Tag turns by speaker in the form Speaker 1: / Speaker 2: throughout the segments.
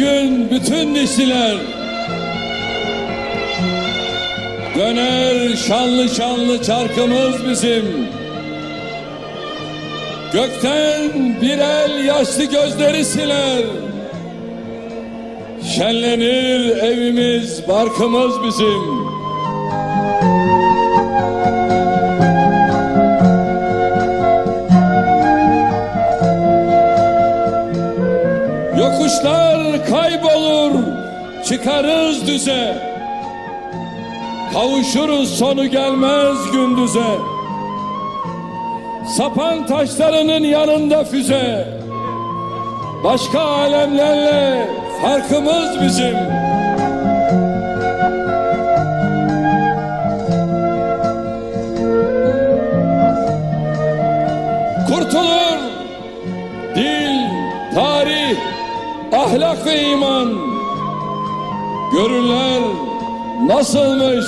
Speaker 1: bütün dişliler. Döner şanlı şanlı çarkımız bizim. Gökten bir el yaşlı gözleri siler. Şenlenir evimiz, barkımız bizim. Yokuşlar kaybolur, çıkarız düze. Kavuşuruz sonu gelmez gündüze. Sapan taşlarının yanında füze. Başka alemlerle farkımız bizim. Kurtulur tarih, ahlak ve iman. Görürler nasılmış,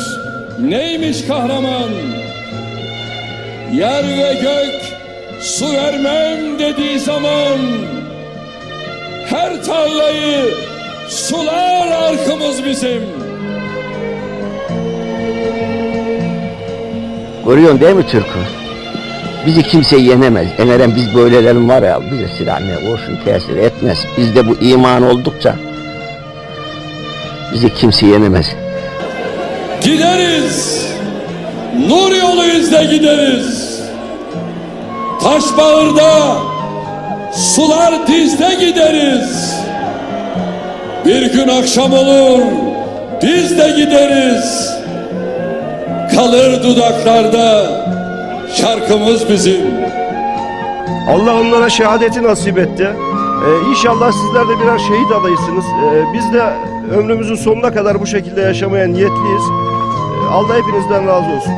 Speaker 1: neymiş kahraman. Yer ve gök su vermem dediği zaman her tarlayı sular arkımız bizim.
Speaker 2: Görüyorsun değil mi Türk'ü? Bizi kimse yenemez. Emeren biz böylelerin var ya bize silah ne kurşun tesir etmez. Bizde bu iman oldukça bizi kimse yenemez.
Speaker 1: Gideriz. Nur yolu izle gideriz. Taş bağırda, sular dizde gideriz. Bir gün akşam olur, biz de gideriz. Kalır dudaklarda şarkımız bizim.
Speaker 3: Allah onlara şehadeti nasip etti. Ee, inşallah sizler de birer şehit adayısınız. Ee, biz de ömrümüzün sonuna kadar bu şekilde yaşamaya niyetliyiz. Ee, Allah hepinizden razı olsun.